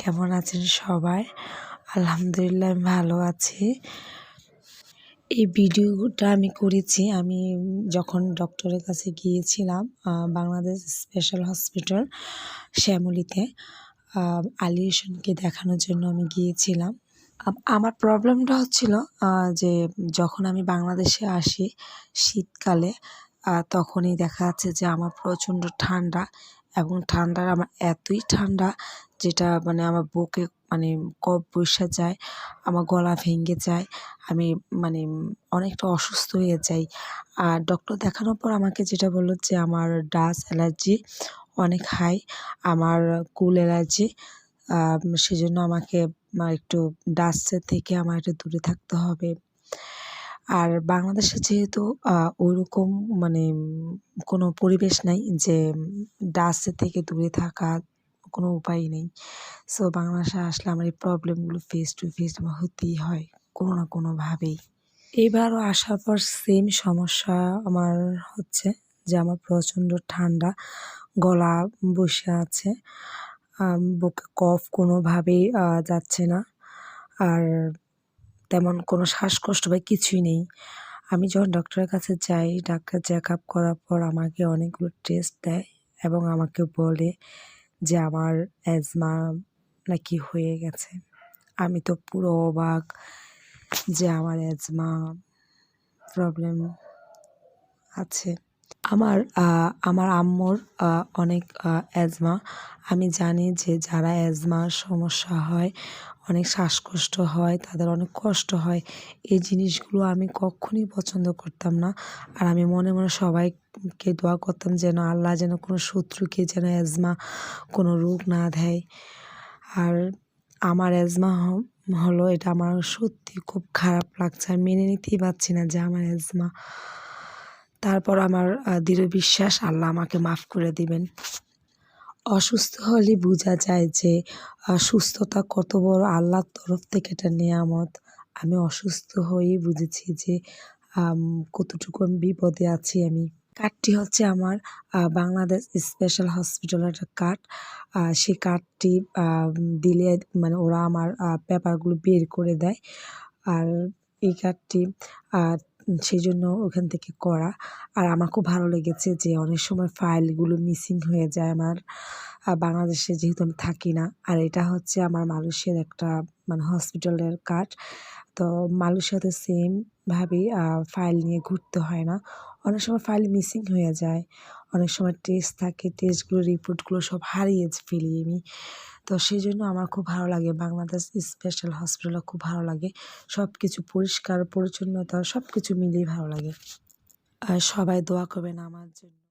কেমন আছেন সবাই? আলহামদুলিল্লাহ আমি ভালো আছি। এই ভিডিওটা আমি করেছি আমি যখন ডক্টরের কাছে গিয়েছিলাম বাংলাদেশ স্পেশাল হসপিটাল শ্যামলীতে আহ, আলী হোসেনকে দেখানোর জন্য আমি গিয়েছিলাম। আমার প্রবলেমটা হচ্ছিল যে যখন আমি বাংলাদেশে আসি শীতকালে তখনই দেখা যাচ্ছে যে আমার প্রচণ্ড ঠান্ডা এবং ঠান্ডার আমার এতই ঠান্ডা যেটা মানে আমার বুকে মানে কফ বসে যায়, আমার গলা ভেঙে যায়, আমি মানে অনেকটা অসুস্থ হয়ে যাই। আর ডক্টর দেখানোর পর আমাকে যেটা বলল যে আমার ডাস্ট অ্যালার্জি অনেক হাই আমার কুল অ্যালার্জি সেজন্য আমাকে একটু ডাস্টের থেকে আমার একটু দূরে থাকতে হবে। আর বাংলাদেশে যেহেতু ওইরকম মানে কোনো পরিবেশ নাই যে ডাস্টের থেকে দূরে থাকা কোনো উপায় নেই। সো বাংলাদেশে আসলে আমার এই প্রবলেমগুলো ফেস টু ফেস হতেই হয় কোনো না কোনোভাবেই এবারও আসার পর সেম সমস্যা আমার হচ্ছে যে আমার প্রচণ্ড ঠান্ডা, গলা বসে আছে বুকে কফ কোনোভাবেই যাচ্ছে না। আর তেমন কোনো শ্বাসকষ্ট বা কিছুই নেই। আমি যখন ডক্টরের কাছে যাই, ডাক্তার চেক আপ করার পর আমাকে অনেকগুলো টেস্ট দেয় এবং আমাকে বলে যে আমার অ্যাজমা নাকি হয়ে গেছে। আমি তো পুরো অবাক যে আমার অ্যাজমা প্রবলেম আছে। আমার আমার আম্মুর অনেক অ্যাজমা আমি জানি যে যারা অ্যাজমার সমস্যা হয় অনেক শ্বাসকষ্ট হয়, তাদের অনেক কষ্ট হয়। এই জিনিসগুলো আমি কখনই পছন্দ করতাম না। আর আমি মনে মনে সবাইকে দোয়া করতাম যেন আল্লাহ যেন কোনো শত্রুকে যেন অ্যাজমা কোনো রোগ না দেয়। আর আমার অ্যাজমা হলো, এটা আমার সত্যি খুব খারাপ লাগছে। আমি মেনে নিতেই পারছি না যে আমার অ্যাজমা তারপর আমার দৃঢ় বিশ্বাস, আল্লাহ আমাকে মাফ করে দিবেন। অসুস্থ হলে বোঝা যায় যে সুস্থতা কত বড় আল্লাহর তরফ থেকে একটা নেয়ামত। আমি অসুস্থ হয়েই বুঝেছি যে কতটুকু আমি বিপদে আছি আমি। কার্ডটি হচ্ছে আমার বাংলাদেশ স্পেশাল হসপিটালের একটা কার্ড। সেই কার্ডটি দিলে মানে ওরা আমার পেপারগুলো বের করে দেয়। আর এই কার্ডটি সেই জন্য ওখান থেকে করা। আর আমার খুব ভালো লেগেছে যে অনেক সময় ফাইলগুলো মিসিং হয়ে যায় আমার। বাংলাদেশে যেহেতু আমি থাকি না, আর এটা হচ্ছে আমার মালয়েশিয়ার একটা মানে হসপিটালের কার্ড তো মালয়েশিয়াতে সেমভাবেই ফাইল নিয়ে ঘুরতে হয় না। অনেক সময় ফাইল মিসিং হয়ে যায়। অনেক সময় টেস্ট থাকে টেস্টগুলো রিপোর্টগুলো সব হারিয়ে ফেলি আমি। তো সেই জন্য আমার খুব ভালো লাগে। বাংলাদেশ স্পেশাল হসপিটালে খুব ভালো লাগে। সব কিছু পরিষ্কার, পরিচ্ছন্নতা সব কিছু মিলিয়ে ভালো লাগে। আর সবাই দোয়া করবেন আমার জন্য।